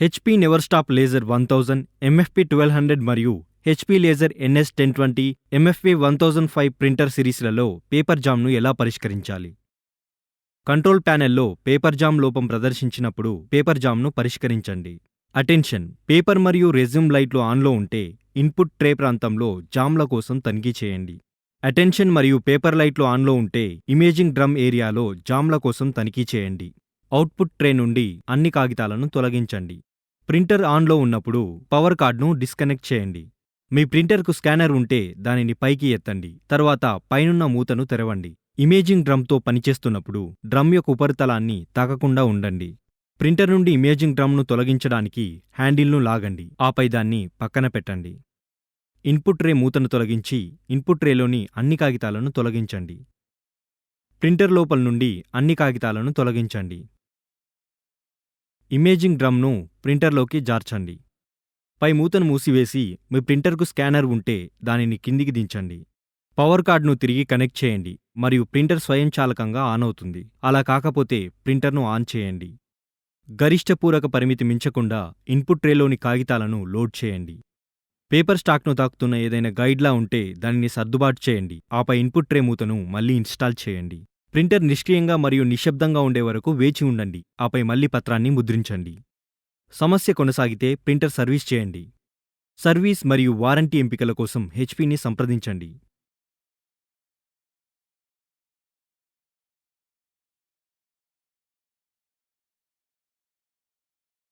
HP never stop laser one thousand MFP twelve hundred మరియు HP laser NS ten twenty MFP one thousand five printer సిరీస్లలో paper జామ్ను ఎలా పరిష్కరించాలి? Control ప్యానెల్లో paper jam లోపం ప్రదర్శించినప్పుడు paper జామ్ను పరిష్కరించండి. Attention paper మరియు resume లైట్లు ఆన్లో ఉంటే ఇన్పుట్ ట్రే ప్రాంతంలో జామ్ల కోసం తనిఖీ చేయండి. అటెన్షన్ మరియు పేపర్ లైట్లు ఆన్లో ఉంటే ఇమేజింగ్ డ్రమ్ ఏరియాలో జామ్ల కోసం తనిఖీ చేయండి. అవుట్పుట్ ట్రే నుండి అన్ని కాగితాలను తొలగించండి. ప్రింటర్ ఆన్లో ఉన్నప్పుడు పవర్ కార్డ్ను డిస్కనెక్ట్ చేయండి. మీ ప్రింటర్కు స్కానర్ ఉంటే దానిని పైకి ఎత్తండి. తర్వాత పైనున్న మూతను తెరవండి. ఇమేజింగ్ డ్రమ్తో పనిచేస్తున్నప్పుడు డ్రమ్ యొక్క ఉపరితలాన్ని తాకకుండా ఉండండి. ప్రింటర్ నుండి ఇమేజింగ్ డ్రమ్ను తొలగించడానికి హ్యాండిల్ను లాగండి. ఆపై దాన్ని పక్కన పెట్టండి. ఇన్పుట్ రే మూతను తొలగించి ఇన్పుట్ రేలోని అన్ని కాగితాలను తొలగించండి. ప్రింటర్ లోపల నుండి అన్ని కాగితాలను తొలగించండి. ఇమేజింగ్ డ్రమ్ను ప్రింటర్లోకి జార్చండి. పై మూతను మూసివేసి మీ ప్రింటర్కు స్కానర్ ఉంటే దానిని కిందికి దించండి. పవర్ కార్డ్ను తిరిగి కనెక్ట్ చేయండి మరియు ప్రింటర్ స్వయంచాలకంగా ఆన్ అవుతుంది. అలా కాకపోతే ప్రింటర్ను ఆన్ చేయండి. గరిష్ట పూరక పరిమితి మించకుండా ఇన్పుట్ ట్రేలోని కాగితాలను లోడ్ చేయండి. పేపర్ స్టాక్ను తాకుతున్న ఏదైనా గైడ్లా ఉంటే దానిని సర్దుబాటు చేయండి. ఆపై ఇన్పుట్ ట్రే మూతను మళ్ళీ ఇన్స్టాల్ చేయండి. ప్రింటర్ నిష్క్రియంగా మరియు నిశ్శబ్దంగా ఉండే వరకు వేచి ఉండండి. ఆపై మళ్ళీ పత్రాన్ని ముద్రించండి. సమస్య కొనసాగితే ప్రింటర్ సర్వీస్ చేయండి. సర్వీస్ మరియు వారంటీ ఎంపికల కోసం హెచ్పిని సంప్రదించండి.